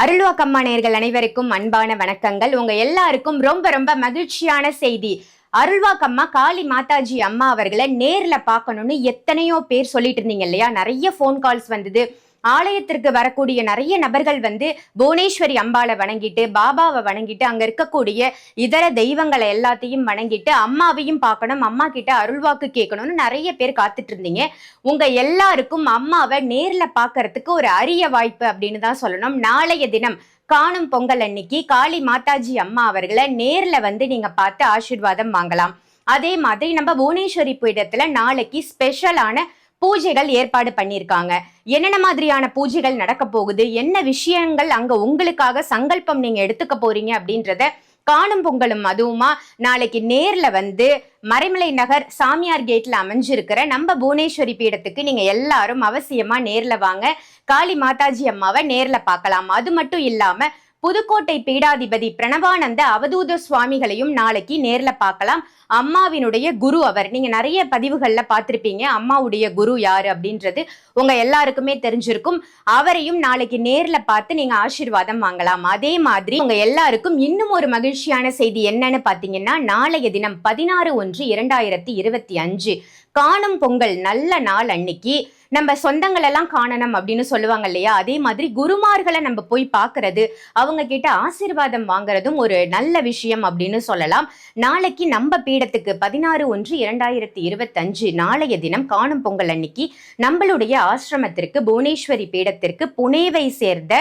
அருள்வாக்கம்மா நேர்கள் அனைவருக்கும் அன்பான வணக்கங்கள். உங்க எல்லாருக்கும் ரொம்ப ரொம்ப மகிழ்ச்சியான செய்தி. அருள்வாக்கம்மா காளி மாதாஜி அம்மா அவர்களை நேர்ல பார்க்கணும்னு எத்தனையோ பேர் சொல்லிட்டு இருந்தீங்க இல்லையா? நிறைய ஃபோன் கால்ஸ் வந்தது. ஆலயத்திற்கு வரக்கூடிய நிறைய நபர்கள் வந்து புவனேஸ்வரி அம்பாவை வணங்கிட்டு பாபாவை வணங்கிட்டு அங்க இருக்கக்கூடிய இதர தெய்வங்களை எல்லாத்தையும் வணங்கிட்டு அம்மாவையும் பார்க்கணும் அம்மா கிட்ட அருள்வாக்கு கேட்கணும்னு நிறைய பேர் காத்துட்டு இருந்தீங்க. உங்க எல்லாருக்கும் அம்மாவை நேர்ல பார்க்கறதுக்கு ஒரு அரிய வாய்ப்பு அப்படின்னு தான் சொல்லணும். நாளைய தினம் காணும் பொங்கல் அன்னைக்கு காளி மாதாஜி அம்மா அவர்களை நேர்ல வந்து நீங்க பார்த்து ஆசீர்வாதம் வாங்கலாம். அதே மாதிரி நம்ம புவனேஸ்வரி பீடத்துல நாளைக்கு ஸ்பெஷலான பூஜைகள் ஏற்பாடு பண்ணியிருக்காங்க என்னென்ன மாதிரியான பூஜைகள் நடக்க போகுது? என்ன விஷயங்கள் அங்க உங்களுக்காக சங்கல்பம் நீங்க எடுத்துக்க போறீங்க அப்படின்றத காணும் பொங்கலும் அதுவுமா நாளைக்கு நேர்ல வந்து மறைமலை நகர் சாமியார் கேட்ல அமைஞ்சிருக்கிற நம்ம புவனேஸ்வரி பீடத்துக்கு நீங்க எல்லாரும் அவசியமா நேர்ல வாங்க. காளி மாதாஜி அம்மாவை நேர்ல பார்க்கலாம். அது மட்டும் இல்லாம புதுக்கோட்டை பீடாதிபதி பிரணவானந்த அவதூத சுவாமிகளையும் நாளைக்கு நேர்ல பார்க்கலாம். அம்மாவினுடைய குரு அவர். நீங்க நிறைய பதிவுகள்ல பார்த்திருப்பீங்க. அம்மாவுடைய குரு யாரு அப்படின்றது உங்க எல்லாருக்குமே தெரிஞ்சிருக்கும். அவரையும் நாளைக்கு நேர்ல பார்த்து நீங்க ஆசீர்வாதம் வாங்கலாம். அதே மாதிரி உங்க எல்லாருக்கும் இன்னும் ஒரு மகிழ்ச்சியான செய்தி என்னன்னு பாத்தீங்கன்னா நாளைய தினம் பதினாறு ஒன்று இரண்டாயிரத்தி இருபத்தி அஞ்சு. காணும் பொங்கல் நல்ல நாள் அன்னைக்கு. நம்ம சொந்தங்கள் எல்லாம் காணணும் அப்படின்னு சொல்லுவாங்க இல்லையா? அதே மாதிரி குருமார்களை நம்ம போய் பார்க்கறது அவங்க கிட்ட ஆசீர்வாதம் வாங்குறதும் ஒரு நல்ல விஷயம் அப்படின்னு சொல்லலாம். நாளைக்கு நம்ம பீடத்துக்கு பதினாறு ஒன்று இரண்டாயிரத்தி இருபத்தஞ்சு நாளைய தினம் காணும் பொங்கல் அன்னைக்கு நம்மளுடைய ஆசிரமத்திற்கு புவனேஸ்வரி பீடத்திற்கு புனேவை சேர்ந்த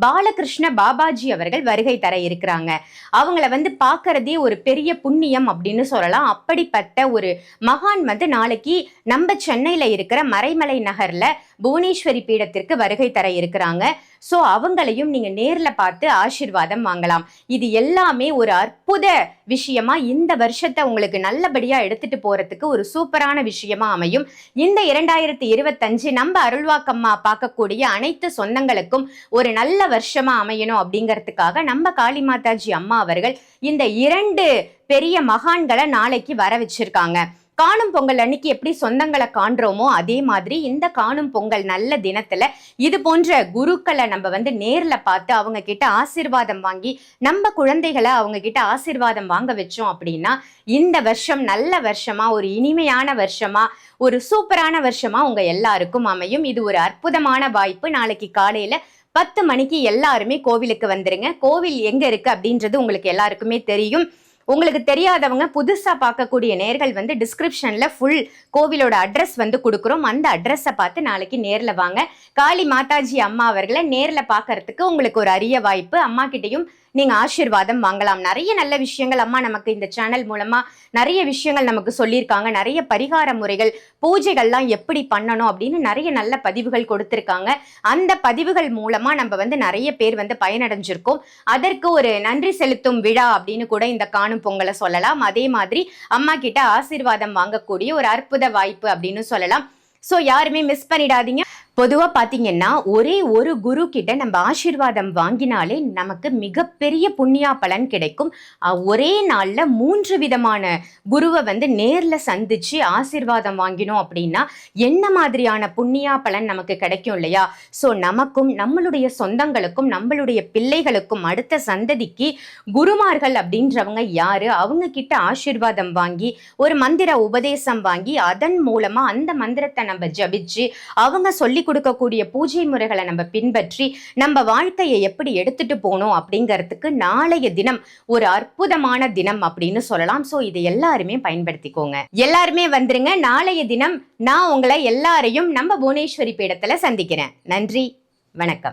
பாலகிருஷ்ண பாபாஜி அவர்கள் வருகை தர இருக்கிறாங்க. அவங்கள வந்து பார்க்கறதே ஒரு பெரிய புண்ணியம் அப்படின்னு சொல்லலாம். அப்படிப்பட்ட ஒரு மகான் வந்து நாளைக்கு நம்ம சென்னையில இருக்கிற மறைமலை நகர்ல புவனேஸ்வரி பீடத்திற்கு வருகை தர இருக்கிறாங்க. ஸோ அவங்களையும் நீங்க நேர்ல பார்த்து ஆசீர்வாதம் வாங்கலாம். இது எல்லாமே ஒரு அற்புத விஷயமா இந்த வருஷத்தை உங்களுக்கு நல்லபடியா எடுத்துட்டு போறதுக்கு ஒரு சூப்பரான விஷயமா அமையும். இந்த இரண்டாயிரத்தி இருபத்தஞ்சு நம்ம அருள்வாக்கம்மா பார்க்கக்கூடிய அனைத்து சொந்தங்களுக்கும் ஒரு நல்ல வருஷமா அமையணும் அப்படிங்கிறதுக்காக நம்ம காளி மாதாஜி அம்மா அவர்கள் இந்த இரண்டு பெரிய மகான்களை நாளைக்கு வர வச்சிருக்காங்க. காணும் பொங்கல் அன்னைக்கு எப்படி சொந்தங்களை காண்றோமோ அதே மாதிரி இந்த காணும் பொங்கல் நல்ல தினத்துல இது போன்ற குருக்களை நம்ம வந்து நேர்ல பார்த்து அவங்க கிட்ட ஆசீர்வாதம் வாங்கி நம்ம குழந்தைகளை அவங்க கிட்ட ஆசிர்வாதம் வாங்க வச்சோம் அப்படின்னா இந்த வருஷம் நல்ல வருஷமா ஒரு இனிமையான வருஷமா ஒரு சூப்பரான வருஷமா உங்க எல்லாருக்கும் அமையும். இது ஒரு அற்புதமான வாய்ப்பு. நாளைக்கு காலையில பத்து மணிக்கு எல்லாருமே கோவிலுக்கு வந்துருங்க. கோவில் எங்க இருக்கு அப்படின்றது உங்களுக்கு எல்லாருக்குமே தெரியும். உங்களுக்கு தெரியாதவங்க புதுசா பார்க்கக்கூடிய நேர்கள் வந்து டிஸ்கிரிப்ஷன்ல ஃபுல் கோவிலோட அட்ரஸ் வந்து கொடுக்குறோம். அந்த அட்ரஸை பார்த்து நாளைக்கு நேர்ல வாங்க. காளி மாதாஜி அம்மா அவர்களை நேர்ல பார்க்கறதுக்கு உங்களுக்கு ஒரு அரிய வாய்ப்பு. அம்மா கிட்டயும் நீங்க ஆசீர்வாதம் வாங்கலாம். நிறைய நல்ல விஷயங்கள் அம்மா நமக்கு இந்த சேனல் மூலமா நிறைய விஷயங்கள் நமக்கு சொல்லியிருக்காங்க. நிறைய பரிகார முறைகள் பூஜைகள்லாம் எப்படி பண்ணணும் அப்படின்னு நிறைய நல்ல பதிவுகள் கொடுத்துருக்காங்க. அந்த பதிவுகள் மூலமா நம்ம வந்து நிறைய பேர் வந்து பயனடைஞ்சிருக்கோம். அதற்கு ஒரு நன்றி செலுத்தும் விழா அப்படின்னு கூட இந்த காணும் பொங்கலை சொல்லலாம். அதே மாதிரி அம்மா கிட்ட ஆசீர்வாதம் வாங்கக்கூடிய ஒரு அற்புத வாய்ப்பு அப்படின்னு சொல்லலாம். ஸோ யாருமே மிஸ் பண்ணிடாதீங்க. பொதுவாக பார்த்தீங்கன்னா ஒரே ஒரு குரு கிட்ட நம்ம ஆசீர்வாதம் வாங்கினாலே நமக்கு மிகப்பெரிய புண்ணியா பலன் கிடைக்கும். ஒரே நாளில் மூன்று விதமான குருவை வந்து நேரில் சந்திச்சு ஆசீர்வாதம் வாங்கினோம் அப்படின்னா என்ன மாதிரியான புண்ணியா பலன் நமக்கு கிடைக்கும் இல்லையா? ஸோ நமக்கும் நம்மளுடைய சொந்தங்களுக்கும் நம்மளுடைய பிள்ளைகளுக்கும் அடுத்த சந்ததிக்கு குருமார்கள் அப்படின்றவங்க யாரு? அவங்க கிட்ட ஆசீர்வாதம் வாங்கி ஒரு மந்திர உபதேசம் வாங்கி அதன் மூலமா அந்த மந்திரத்தை நம்ம ஜபிச்சு அவங்க சொல்லி கொடுக்கக்கூடிய பூஜை முறைகளை நம்ம பின்பற்றி நம்ம வாழ்க்கையை எப்படி எடுத்துட்டு போகணும் அப்படிங்கிறதுக்கு நாளைய தினம் ஒரு அற்புதமான தினம் அப்படின்னு சொல்லலாம். ஸோ இதை எல்லாருமே பயன்படுத்திக்கோங்க. எல்லாருமே வந்துருங்க. நாளைய தினம் நான் உங்களை எல்லாரையும் நம்ம புவனேஸ்வரி பீடத்துல சந்திக்கிறேன். நன்றி. வணக்கம்.